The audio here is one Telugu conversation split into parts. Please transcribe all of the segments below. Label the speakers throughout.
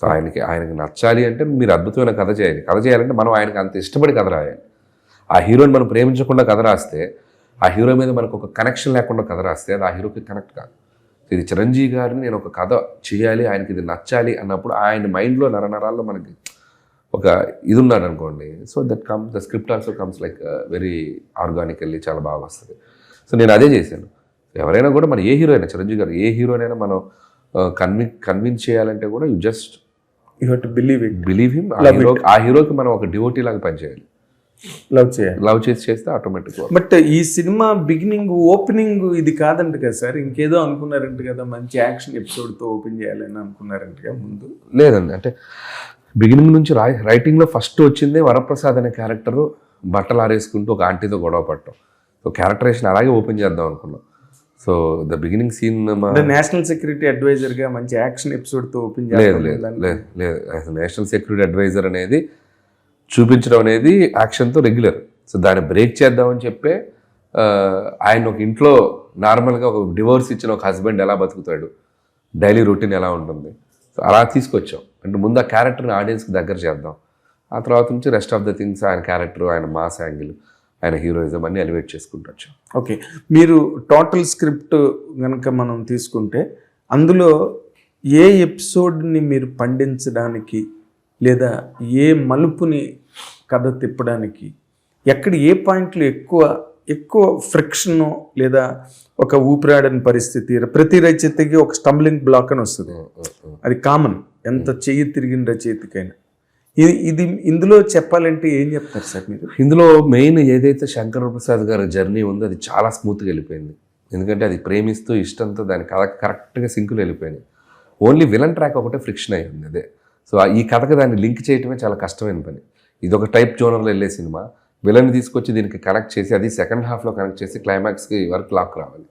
Speaker 1: సో ఆయనకి ఆయనకి నచ్చాలి అంటే మీరు అద్భుతమైన కథ చేయాలి. కథ చేయాలంటే మనం ఆయనకి అంత ఇష్టపడి కథ రాయాలి. ఆ హీరోని మనం ప్రేమించకుండా కథ రాస్తే ఆ హీరో మీద మనకు ఒక కనెక్షన్ లేకుండా కథ రాస్తే అది ఆ హీరోకి కనెక్ట్ కాదు. ఇది చిరంజీవి గారిని నేను ఒక కథ చేయాలి ఆయనకి ఇది నచ్చాలి అన్నప్పుడు ఆయన మైండ్లో నరనరాల్లో మనకి ఒక ఇది ఉన్నాడు అనుకోండి. So that come the script also comes like very organically చాలా బాగా వస్తుంది. సో నేను అదే చేశాను. ఎవరైనా కూడా మన ఏ హీరో అయినా చిరంజీవి గారు ఏ హీరోనైనా మనం uh, కన్విన్ కన్విన్స్ చేయాలంటే కూడా you just
Speaker 2: you have to believe it
Speaker 1: believe him ఆ హీరో ఆ హీరోకి మనం ఒక డివోటీ లాగా పనిచేయాలి.
Speaker 2: లవ్ చేయాలి.
Speaker 1: లవ్ చేసి చేస్తే ఆటోమేటిక్
Speaker 2: బట్ ఈ సినిమా బిగినింగ్ ఓపెనింగ్ ఇది కాదంట కదా సార్. ఇంకేదో అనుకున్నారంట కదా మంచి యాక్షన్ ఎపిసోడ్తో ఓపెన్ చేయాలని అనుకున్నారంట కదా ముందు.
Speaker 1: లేదండి అంటే బిగినింగ్ నుంచి రాయ్ రైటింగ్లో ఫస్ట్ వచ్చిందే వరప్రసాద్ అనే క్యారెక్టర్ బట్టలు ఆరేసుకుంటూ ఒక ఆంటీతో గొడవ పడటం. సో క్యారెక్టరేషన్ అలాగే ఓపెన్ చేద్దాం అనుకున్నాం. So the beginning scene
Speaker 2: national security అడ్వైజర్గా మంచి యాక్షన్ ఎపిసోడ్తో ఓపెన్
Speaker 1: లేదు లేదు లేదు నేషనల్ సెక్యూరిటీ అడ్వైజర్ అనేది చూపించడం అనేది యాక్షన్తో రెగ్యులర్. సో దాన్ని బ్రేక్ చేద్దామని చెప్పే ఆయన ఒక ఇంట్లో నార్మల్గా ఒక డివోర్స్ ఇచ్చిన ఒక హస్బెండ్ ఎలా బతుకుతాడు? డైలీ రొటీన్ ఎలా ఉంటుంది? సో అలా తీసుకొచ్చాం. అంటే ముందు ఆ క్యారెక్టర్ని ఆడియన్స్కి దగ్గర చేద్దాం. ఆ తర్వాత నుంచి రెస్ట్ ఆఫ్ ద థింగ్స్ ఆయన క్యారెక్టర్ ఆయన మాస్ యాంగిల్ ఆయన హీరోయిజం అన్ని ఎలివేట్ చేసుకుంటూ వచ్చాం.
Speaker 2: ఓకే. మీరు టోటల్ స్క్రిప్ట్ కనుక మనం తీసుకుంటే అందులో ఏ ఎపిసోడ్ని మీరు పండించడానికి లేదా ఏ మలుపుని కథ తిప్పడానికి ఎక్కడ ఏ పాయింట్లు ఎక్కువ ఎక్కువ ఫ్రిక్షన్ లేదా ఒక ఊపిరాడని పరిస్థితి ప్రతి రచయితకి ఒక స్టంబ్లింగ్ బ్లాక్ అని వస్తుంది. అది కామన్. ఎంత చెయ్యి తిరిగిన రచయితకైనా. ఇది ఇది ఇందులో చెప్పాలంటే ఏం చెప్తారు సార్ మీరు?
Speaker 1: ఇందులో మెయిన్ ఏదైతే శంకర ప్రసాద్ గారి జర్నీ ఉందో అది చాలా స్మూత్గా వెళ్ళిపోయింది. ఎందుకంటే అది ప్రేమిస్తూ ఇష్టంతో దాని కథ కరెక్ట్గా సింకులు వెళ్ళిపోయింది. ఓన్లీ విలన్ ట్రాక్ ఒకటే ఫ్రిక్షన్ అయ్యి ఉంది అదే. సో ఆ- ఈ కథకు దాన్ని లింక్ చేయటమే చాలా కష్టమైన పని. ఇది ఒక టైప్ జోనర్లో వెళ్ళే సినిమా. విలన్ తీసుకొచ్చి దీనికి కనెక్ట్ చేసి అది సెకండ్ హాఫ్లో కనెక్ట్ చేసి క్లైమాక్స్కి వర్క్ లాక్ రావాలి.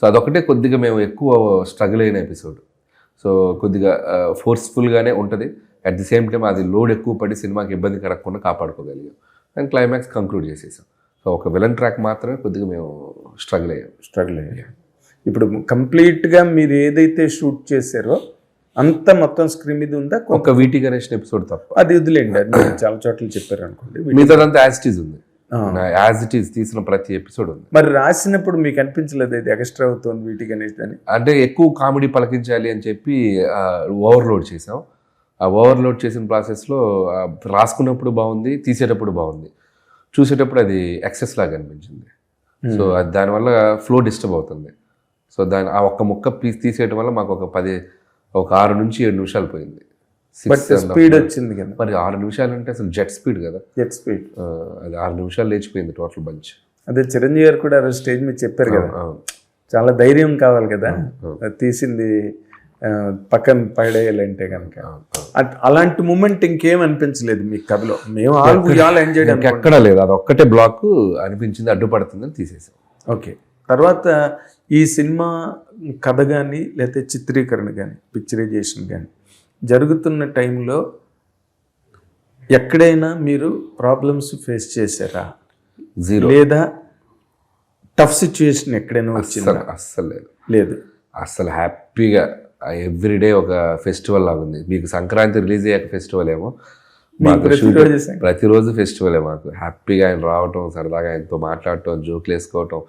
Speaker 1: సో అదొకటే కొద్దిగా మేము ఎక్కువ స్ట్రగుల్ అయిన ఎపిసోడ్. సో కొద్దిగా ఫోర్స్ఫుల్గానే ఉంటుంది. అట్ ది సేమ్ టైం అది లోడ్ ఎక్కువ పడి సినిమాకి ఇబ్బంది కలగకుండా కాపాడుకోగలిగాం. అండ్ క్లైమాక్స్ కంక్లూడ్ చేసేసాం. సో ఒక విలన్ ట్రాక్ మాత్రమే కొద్దిగా మేము స్ట్రగుల్ అయ్యాం.
Speaker 2: స్ట్రగుల్ అయ్యారు ఇప్పుడు కంప్లీట్గా మీరు ఏదైతే షూట్ చేశారో అంత మొత్తం స్క్రీన్ మీద ఉందా?
Speaker 1: ఒక వీటి గణేష్ ఎపిసోడ్ తప్ప.
Speaker 2: అది వదిలేండి అది చాలా చోట్ల చెప్పారు అనుకోండి.
Speaker 1: మిగతాదంతా యాజ్ ఇట్ ఈజ్ ఉంది. యాజ్ ఇట్ ఈజ్ తీసిన ప్రతి ఎపిసోడ్ ఉంది.
Speaker 2: మరి రాసినప్పుడు మీకు అనిపించలేదు ఇది ఎక్స్ట్రా అవుతుంది వీటికి అనేది అని?
Speaker 1: అంటే ఎక్కువ కామెడీ పలకించాలి అని చెప్పి ఓవర్లోడ్ చేసాం. ఆ ఓవర్లోడ్ చేసిన ప్రాసెస్లో రాసుకున్నప్పుడు బాగుంది తీసేటప్పుడు బాగుంది. చూసేటప్పుడు అది ఎక్సెస్ లాగా అనిపించింది. సో అది దానివల్ల ఫ్లో డిస్టర్బ్ అవుతుంది. సో దాని ఆ ఒక్క ముక్క పీస్ తీసేయడం వల్ల మాకు ఒక పది ఒక ఆరు నుంచి ఏడు నిమిషాలు పోయింది.
Speaker 2: స్పీడ్. వచ్చింది కదా.
Speaker 1: మరి ఆరు నిమిషాలు అంటే అసలు జెట్ స్పీడ్ కదా.
Speaker 2: Jet speed.
Speaker 1: అది ఆరు నిమిషాలు లేచిపోయింది టోటల్ బంచ్.
Speaker 2: అదే చిరంజీవి గారు కూడా స్టేజ్ మీద చెప్పారు కదా. చాలా ధైర్యం కావాలి కదా. తీసింది పక్కన పడేయాలంటే కనుక అలాంటి మూమెంట్ ఇంకేం అనిపించలేదు మీ కథలో. మేము ఆల్ ఆల్ ఎంజాయ్
Speaker 1: ఎక్కడ లేదు. అది ఒక్కటే బ్లాక్ అనిపించింది అడ్డుపడుతుందని తీసేసాం.
Speaker 2: ఓకే. తర్వాత ఈ సినిమా కథ కానీ లేకపోతే చిత్రీకరణ కానీ పిక్చరైజేషన్ కానీ జరుగుతున్న టైంలో ఎక్కడైనా మీరు ప్రాబ్లమ్స్ ఫేస్ చేశారా?
Speaker 1: జీరో
Speaker 2: లేదా టఫ్ సిచ్యుయేషన్ ఎక్కడైనా వచ్చిందా?
Speaker 1: అస్సలు అస్సలు లేదు.
Speaker 2: లేదు.
Speaker 1: అస్సలు హ్యాపీగా ఎవ్రీడే ఒక ఫెస్టివల్ లాగా ఉంది. మీకు సంక్రాంతి రిలీజ్ అయ్యాక ఫెస్టివల్ ఏమో? మాకు
Speaker 2: ప్రతిరోజు
Speaker 1: ఫెస్టివలే మాకు. హ్యాపీగా ఆయన రావటం సరదాగా ఆయనతో మాట్లాడటం జోకులు వేసుకోవటం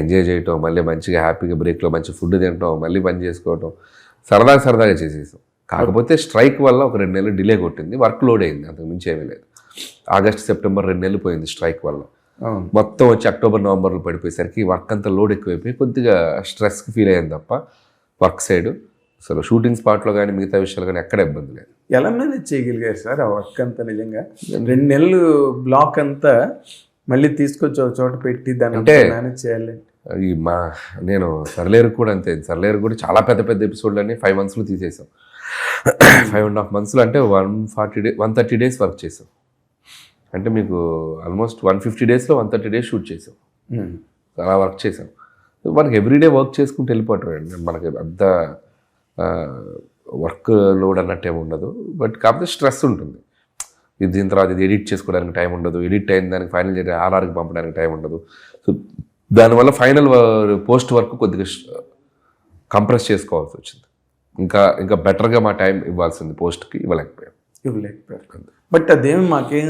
Speaker 1: ఎంజాయ్ చేయటం మళ్ళీ మంచిగా హ్యాపీగా బ్రేక్లో మంచి ఫుడ్ తినటం మళ్ళీ పని చేసుకోవటం సరదాగా సరదాగా చేసేసాం. కాకపోతే స్ట్రైక్ వల్ల ఒక రెండు నెలలు డిలే కొట్టింది వర్క్ లోడ్ అయింది అంతకు మించి ఏమీ లేదు. ఆగస్ట్ సెప్టెంబర్ రెండు నెలలు పోయింది స్ట్రైక్ వల్ల. మొత్తం వచ్చి అక్టోబర్ నవంబర్లో పడిపోయేసరికి వర్క్ అంతా లోడ్ ఎక్కువైపోయి కొద్దిగా స్ట్రెస్కి ఫీల్ అయ్యాను తప్ప వర్క్ సైడ్. అసలు షూటింగ్ స్పాట్లో కానీ మిగతా విషయాలు కానీ ఎక్కడ ఇబ్బంది లేదు.
Speaker 2: ఎలా మేనేజ్ చేయగలిగారు సార్? ఆ వర్క్ అంతా నిజంగా? రెండు నెలలు బ్లాక్ అంతా మళ్ళీ తీసుకొచ్చి ఒక చోట పెట్టి దాన్ని
Speaker 1: అంటే-
Speaker 2: మేనేజ్ చేయాలి.
Speaker 1: ఈ మా నేను సర్లేరు కూడా అంతే. సర్లేరు కూడా చాలా పెద్ద పెద్ద ఎపిసోడ్లన్నీ ఫైవ్ మంత్స్లో తీసేసాం. ఫైవ్ అండ్ హాఫ్ మంత్స్లో అంటే one forty day one thirty days work చేసాం. అంటే మీకు ఆల్మోస్ట్ వన్ ఫిఫ్టీ డేస్లో వన్ థర్టీ డేస్ షూట్ చేసాం. అలా వర్క్ చేసాం. మనకి ఎవ్రీడే వర్క్ చేసుకుంటూ వెళ్ళిపోవటం మనకి అంత వర్క్ లోడ్ అన్నట్టు ఏమి ఉండదు బట్ కాకపోతే స్ట్రెస్ ఉంటుంది. ఇది దీని తర్వాత ఇది ఎడిట్ చేసుకోవడానికి టైం ఉండదు ఎడిట్ అయిన దానికి ఫైనల్ చేయడానికి ఆర్ఆర్కి పంపడానికి టైం ఉండదు. సో దానివల్ల ఫైనల్ పోస్ట్ వర్క్ కొద్దిగా కంప్రెస్ చేసుకోవాల్సి వచ్చింది. ఇంకా ఇంకా బెటర్గా మా టైం ఇవ్వాల్సింది పోస్ట్కి ఇవ్వలేకపోయాం.
Speaker 2: ఇవ్వలేకపోయాం బట్ అదేం మాకేం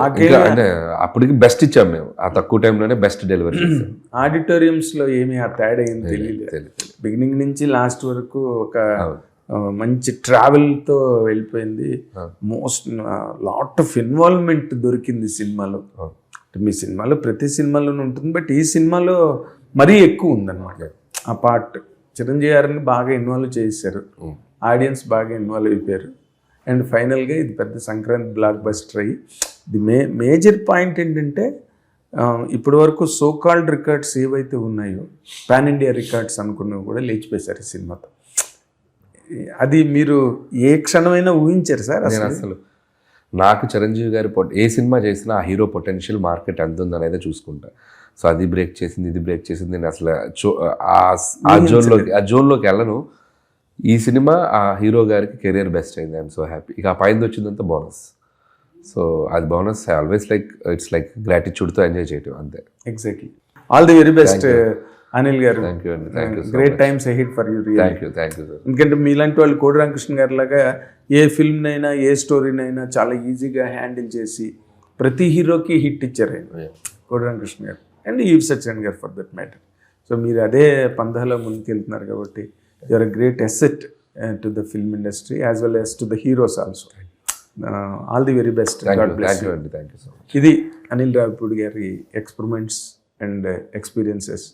Speaker 2: మాకేం
Speaker 1: ఇంకా అంటే అప్పటికి బెస్ట్ ఇచ్చాం మేము. ఆ తక్కువ టైంలోనే బెస్ట్ డెలివరీ చేసాం
Speaker 2: ఆడిటోరియంస్లో ఏమీ ఆ తేడా ఏం
Speaker 1: తెలియదు.
Speaker 2: బిగినింగ్ నుంచి లాస్ట్ వరకు ఒక మంచి travel తో వెళ్ళిపోయింది. మోస్ట్ లాట్ ఆఫ్ ఇన్వాల్వ్మెంట్ దొరికింది సినిమాలో. మీ సినిమాలో ప్రతి సినిమాలోనూ ఉంటుంది. బట్ ఈ సినిమాలో మరీ ఎక్కువ ఉందన్నమాట. ఆ పార్ట్ చిరంజీవి గారిని బాగా ఇన్వాల్వ్ చేశారు. ఆడియన్స్ బాగా ఇన్వాల్వ్ అయిపోయారు. అండ్ ఫైనల్గా ఇది పెద్ద సంక్రాంతి బ్లాక్ బస్టర్ అయ్యి ది మే మేజర్ పాయింట్ ఏంటంటే ఇప్పటి వరకు సో కాల్డ్ రికార్డ్స్ ఏవైతే ఉన్నాయో పాన్ ఇండియా రికార్డ్స్ అనుకున్నవి కూడా లేచిపోయారు ఈ సినిమాతో అది మీరు ఏ క్షణమైనా ఊహించారు సార్ అసలు?
Speaker 1: నాకు చిరంజీవి గారి పొట్ ఏ సినిమా చేసినా ఆ హీరో పొటెన్షియల్ మార్కెట్ ఎంత ఉందనేది చూసుకుంటా. సో అది బ్రేక్ చేసింది ఇది బ్రేక్ చేసింది నేను అసలు ఆ జోన్లోకి ఆ జోన్లోకి వెళ్ళను. ఈ సినిమా ఆ హీరో గారికి కెరియర్ బెస్ట్ అయింది. ఐఎమ్ సో హ్యాపీ ఇక ఆ పైన వచ్చిందంతా బోనస్. సో అది bonus. I always like it's like గ్రాటిట్యూడ్తో enjoy చేయటం అంతే.
Speaker 2: Exactly all the very best Anil గారు.
Speaker 1: థ్యాంక్ యూ అండి thank you
Speaker 2: great times ahead for you
Speaker 1: thank you thank you sir
Speaker 2: ఎందుకంటే మీలాంటి వాళ్ళు కోడి రామకృష్ణ గారి లాగా ఏ ఫిల్మ్నైనా ఏ స్టోరీనైనా చాలా ఈజీగా హ్యాండిల్ చేసి ప్రతి హీరోకి హిట్ ఇచ్చారు ఆయన కోడి రామకృష్ణ గారు. అండ్ ఈవ్ సత్యన్ గారు ఫర్ దట్ మ్యాటర్ సో మీరు అదే పందాలో ముందుకు వెళ్తున్నారు కాబట్టి you're a great asset to the film industry as well as to the heroes also all the very best
Speaker 1: thank
Speaker 2: god
Speaker 1: you
Speaker 2: bless
Speaker 1: thank you అండి థ్యాంక్ యూ సో మచ్
Speaker 2: ఇది అనిల్ రావిపూడి గారి experiments and experiences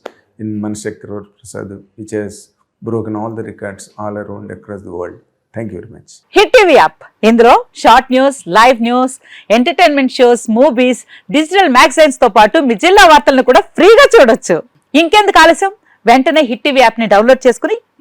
Speaker 2: in Manshekhar Prasad which he's broken all the records all around across the world thank you very much
Speaker 3: hit TV app ఇందులో short news live news entertainment shows movies digital మ్యాగజైన్స్తో పాటు మీ జిల్లా వార్తలను కూడా ఫ్రీగా చూడొచ్చు. ఇంకెందుకు ఆలస్యం? వెంటనే హిట్ టీవీ యాప్ని డౌన్లోడ్ చేసుకుని